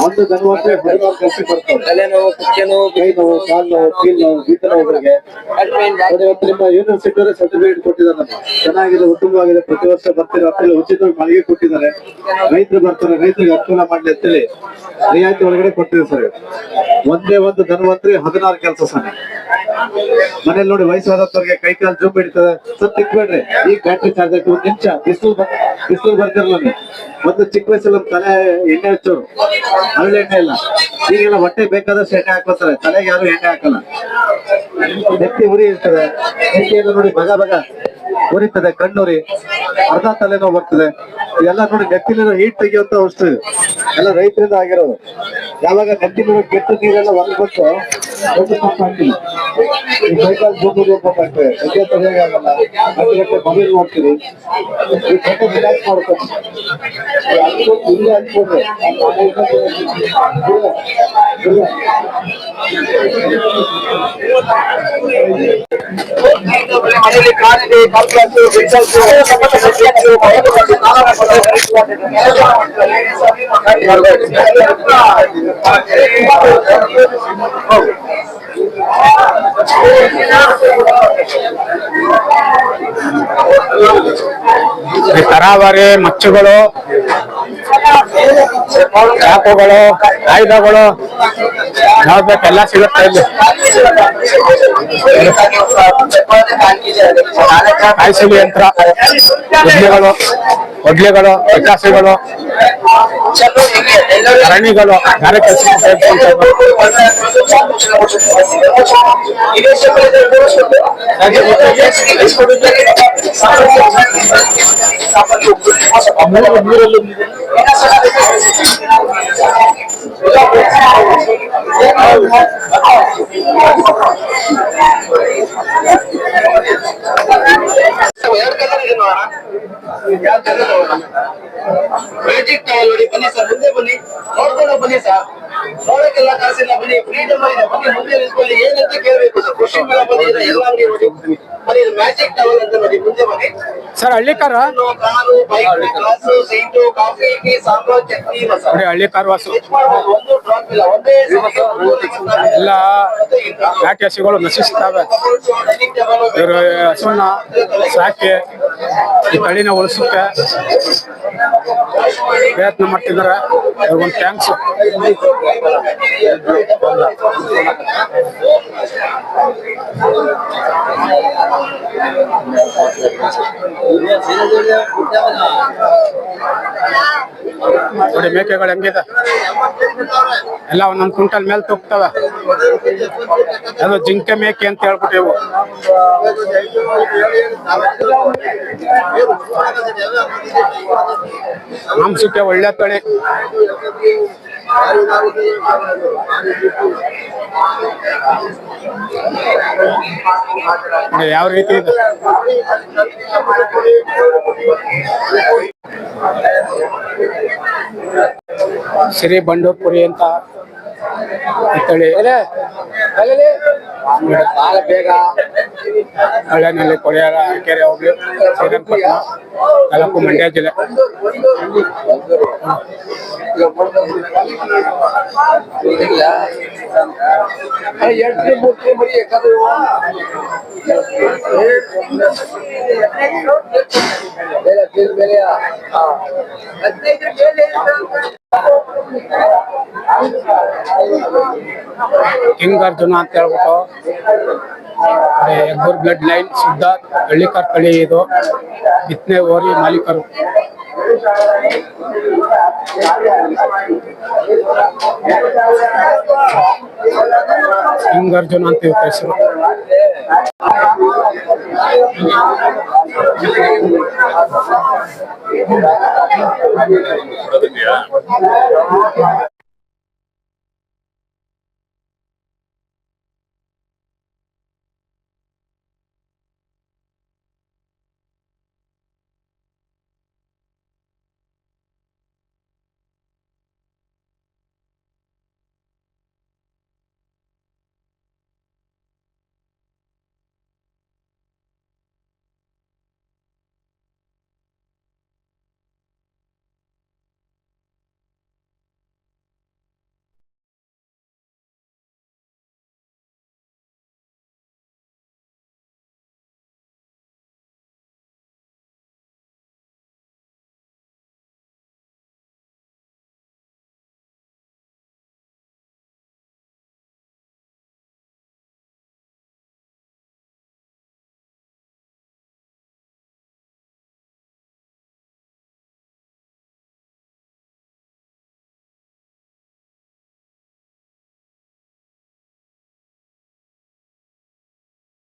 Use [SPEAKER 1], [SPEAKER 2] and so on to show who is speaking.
[SPEAKER 1] ಒಂದು ಧನ್ವಂತರಿ ಹದಿನಾರು ಕೆಲಸ ಬರ್ತಾವೆ
[SPEAKER 2] ತಲೆನೋವು ಕುಕ್ಕೆ ನೋವು
[SPEAKER 1] ಕೈ ನೋವು ಕಾಲು ನೋವು ಕೀಲ್ ನೋವು ಗೀತ ನೋವುಗಳಿಗೆ ಇವತ್ತು ನಿಮ್ಮ ಯೂನಿವರ್ಸಿಟಿ ಸರ್ಟಿಫಿಕೇಟ್ ಕೊಟ್ಟಿದ್ದಾರೆ. ಚೆನ್ನಾಗಿದೆ ಉತ್ತಮವಾಗಿದೆ ಪ್ರತಿ ವರ್ಷ ಬರ್ತಿರೋ ಅಂತೇಳಿ ಉಚಿತವಾಗಿ ಮಳಿಗೆ ಕೊಟ್ಟಿದ್ದಾರೆ ರೈತರು ಬರ್ತಾರೆ ರೈತರಿಗೆ ಅನುಕೂಲ ಮಾಡ್ಲಿ ಅಂತೇಳಿ ರಿಯಾಯಿತಿ ಒಳಗಡೆ ಕೊಟ್ಟಿದೆ ಸರ್ ಒಂದೇ ಒಂದು ಧನ್ವಂತರಿ ಹದಿನಾರು ಕೆಲಸ ಸರ್ ಮನೇಲಿ ನೋಡಿ ವಯಸ್ಸಾದವ್ರಿಗೆ ಕೈ ಕಾಲು ಜೂಮ್ ಹಿಡಿತದೆ. ಸ್ವಲ್ಪ ತಿಕ್ಬೇಡ್ರಿ ಈ ಬ್ಯಾಟ್ರಿ ಚಾರ್ಜ್ ಆಯ್ತು. ಒಂದ್ ನಿಮಿಷ. ಬಿಸಿಲು ಬಿಸಿಲು ಬರ್ತಿರಲ್ಲ ಒಂದು ಚಿಕ್ಕ ವಯಸ್ಸಲ್ಲಿ ಒಂದು ತಲೆ ಎಣ್ಣೆ ಹಚ್ಚೋರು. ಹಳ್ಳಿ ಎಣ್ಣೆ ಇಲ್ಲ. ಈಗೆಲ್ಲ ಹೊಟ್ಟೆ ಬೇಕಾದಷ್ಟು ಎಣ್ಣೆ ಹಾಕೋತಾರೆ ತಲೆಗೆ ಯಾರು ಎಣ್ಣೆ ಹಾಕಲ್ಲ. ವ್ಯಕ್ತಿ ಉರಿ ಇರ್ತದೆ. ಎಲ್ಲ ನೋಡಿ ಬಗ ಬಗ ಉರಿತದೆ. ಕಣ್ಣುರಿ. ಅರ್ಧ ತಲೆನೋವು ಬರ್ತದೆ. ಎಲ್ಲ ನೋಡಿ ನೆತ್ತಿಲಿರೋ ಹೀಟ್ ತೆಗಿಯುವಂತ ವಸ್ತು ಎಲ್ಲ ರೈತರಿಂದ ಆಗಿರೋದು. ಯಾವಾಗ ನೆತ್ತಿಲಿರೋ ಕೆಟ್ಟ ನೀರೆಲ್ಲ Esto está aquí. Recycle जो लोग को करते हैं ऐसे तो रहेगा गला अगर के भवे नोट करें ये फ़ोटो ब्लैक पर कर
[SPEAKER 3] आपको पूरी एक्सपोर्ट है
[SPEAKER 2] हमारे लिए कार्य है कल का जो रिज़ल्ट ತರಾವರಿ ಮಚ್ಚುಗಳು ಚಾಕುಗಳು ಆಯುಧಗಳು ಯಾವ್ದಕ್ಕೆಲ್ಲ ಸಿಗುತ್ತೆ ಇಲ್ಲಿ ಕಾಯಿಸಲಿ ಯಂತ್ರ ಒಡ್ಲೆಗಳು ಒಡ್ಲೆಗಳು ಪಿಕಾಸಿಗಳು ಅರಣಿಗಳು ಗಾರೆ ಕೆಲಸ Obrigado.
[SPEAKER 3] Né, ಮ್ಯಾಜಿಕ್ ಟವಲ್ ನೋಡಿ ಬನ್ನಿ ಸರ್ ಮುಂದೆ ಬನ್ನಿ. ನೋಡ್ಕೊಂಡು ಬನ್ನಿ ಸರ್. ನೋಡಕ್ಕೆಲ್ಲ ಕಾಸಿಲ್ಲ ಬನ್ನಿ. ಫ್ರೀಡಮ್ ಇದೆ ಬನ್ನಿ ಮುಂದೆ ನಿಂತ್ಕೊಳ್ಳಿ. ಏನಂತ ಕೇಳಬೇಕು ಸರ್? ಕೃಷಿ ಮೇಳ ಬಂದಿದೆ ಎಲ್ಲ ನೋಡಿ. ಬನ್ನಿ ಮ್ಯಾಜಿಕ್ ಟವಲ್ ಅಂತ ನೋಡಿ ಮುಂದೆ ಬನ್ನಿ.
[SPEAKER 2] Sir Hallikar?
[SPEAKER 3] Car bike glass seat coffee tea sambar chutney masala.
[SPEAKER 2] ನೋಡಿ ಹಳ್ಳಿ ಕಾರ್ವಾಸು
[SPEAKER 3] ಸ್ವಿಚ್ ಒಂದು ಡ್ರಾಪ್ ಇಲ್ಲ. ಒಂದೇ
[SPEAKER 2] ಎಲ್ಲ ನಾಟಿ ಹಸುಗಳು ನಶಿಸ್ತವೆ. ಇವರು ಹಸುವನ್ನ ಸಾಕಿ ಈ ತಳಿನ ಉಳಿಸೋಕೆ ಪ್ರಯತ್ನ ಮಾಡ್ತಿದ್ದಾರೆ. ಅವ್ರಿಗೊಂದು ಥ್ಯಾಂಕ್ಸ್ ನೋಡಿ ಮೇಕೆಗಳು ಹೆಂಗಿದೆ? ಎಲ್ಲ ಒಂದೊಂದು ಕ್ವಿಂಟಲ್ ಮೇಲೆ ತೂಗ್ತವೆ. ಅದು ಜಿಂಕೆ ಮೇಕೆ ಅಂತ ಹೇಳ್ಬಿಟ್ಟೆವು. ಮಾಂಸಕ್ಕೆ ಒಳ್ಳೆ ತಳಿ. ಯಾವ ರೀತಿ ಇದೆ? ಶ್ರೀ ಬಂಡೂರ್ಪುರಿ ಅಂತ ಈ ತಳಿ ಬಹಳ ಬೇಗ ಹಳ್ಳಿನಲ್ಲಿ ಕೊಡಿಯಾರ ಕೆರೆ ಶ್ರೀರಂಗಪಟ್ಟಣ ತಾಲೂಕು ಮಂಡ್ಯ ಜಿಲ್ಲೆ.
[SPEAKER 3] ಎರಡು ಮೂರ್ತಿ ಮರಿ ಯಾಕಂದ್ರೆ ಬೇರೆ ಬೇರೆ ಬೇರೆ ಹದಿನೈದು ಮೇಲೆ
[SPEAKER 2] ಕಿಂಗ್ ಅರ್ಜುನ ಅಂತ ಹೇಳ್ಬಿಟ್ಟು ಎಗ್ಗೂರ್ ಬ್ಲಡ್ ಲೈನ್ ಶುದ್ಧ ಹಳ್ಳಿಕರ್ ತಳಿ ಇದು ಬಿತ್ತನೆ ಓರಿ ಮಾಲೀಕರು ಕಿಂಗ್ ಅರ್ಜುನ ಅಂತ ಇವ್ರ ಹೆಸರು